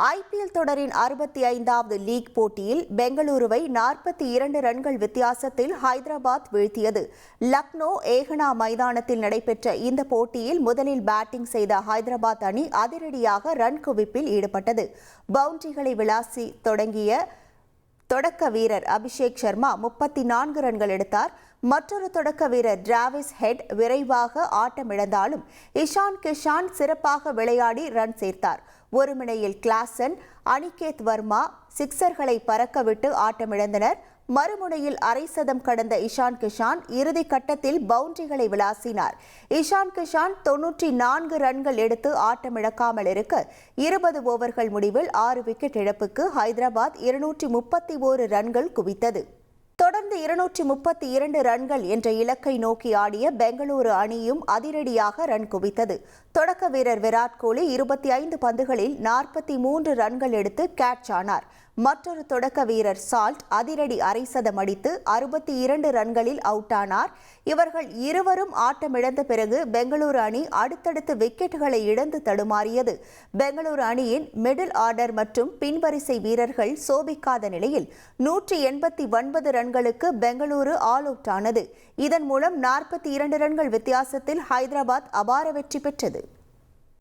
IPL தொடரின் அறுபத்தி ஐந்தாவது லீக் போட்டியில் பெங்களூருவை நாற்பத்தி இரண்டு ரன்கள் வித்தியாசத்தில் ஹைதராபாத் வீழ்த்தியது. லக்னோ ஏகனா மைதானத்தில் நடைபெற்ற இந்த போட்டியில் முதலில் பேட்டிங் செய்த ஹைதராபாத் அணி அதிரடியாக ரன் குவிப்பில் ஈடுபட்டது. பவுண்டரிகளை விளாசி தொடங்கிய தொடக்க வீரர் அபிஷேக் சர்மா முப்பத்தி நான்கு ரன்கள் எடுத்தார். மற்றொரு தொடக்க வீரர் டிராவிஸ் ஹெட் விரைவாக ஆட்டமிழந்தாலும் இஷான் கிஷான் சிறப்பாக விளையாடி ரன் சேர்த்தார். ஒருமுனையில் கிளாசன் அனிகேத் வர்மா சிக்சர்களை பறக்கவிட்டு ஆட்டமிழந்தனர். மறுமுனையில் அரை சதம் கடந்த இஷான் கிஷான் இறுதி கட்டத்தில் பவுண்டரிகளை விளாசினார். இஷான் கிஷான் தொன்னூற்றி நான்கு ரன்கள் எடுத்து ஆட்டமிழக்காமல் இருக்க இருபது ஓவர்கள் முடிவில் ஆறு விக்கெட் இழப்புக்கு ஹைதராபாத் இருநூற்றி முப்பத்தி ஓரு ரன்கள் குவித்தது. தொடர்ந்து இருநூற்றி முப்பத்தி இரண்டு ரன்கள் என்ற இலக்கை நோக்கி ஆடிய பெங்களூரு அணியும் அதிரடியாக ரன் குவித்தது. தொடக்க வீரர் விராட் கோலி இருபத்தி ஐந்து பந்துகளில் நாற்பத்தி மூன்று ரன்கள் எடுத்து கேட்ச் ஆனார். மற்றொரு தொடக்க வீரர் சால்ட் அதிரடி அரை சதம் அடித்து அறுபத்தி இரண்டு ரன்களில் அவுட் ஆனார். இவர்கள் இருவரும் ஆட்டமிழந்த பிறகு பெங்களூரு அணி அடுத்தடுத்து விக்கெட்டுகளை இழந்து தடுமாறியது. பெங்களூரு அணியின் மிடில் ஆர்டர் மற்றும் பின்வரிசை வீரர்கள் சோபிக்காத நிலையில் நூற்றி எண்பத்தி ஒன்பது ரன்களுக்கு பெங்களூரு ஆல் அவுட் ஆனது. இதன் மூலம் நாற்பத்தி இரண்டு ரன்கள் வித்தியாசத்தில் ஹைதராபாத் அபார வெற்றி பெற்றது.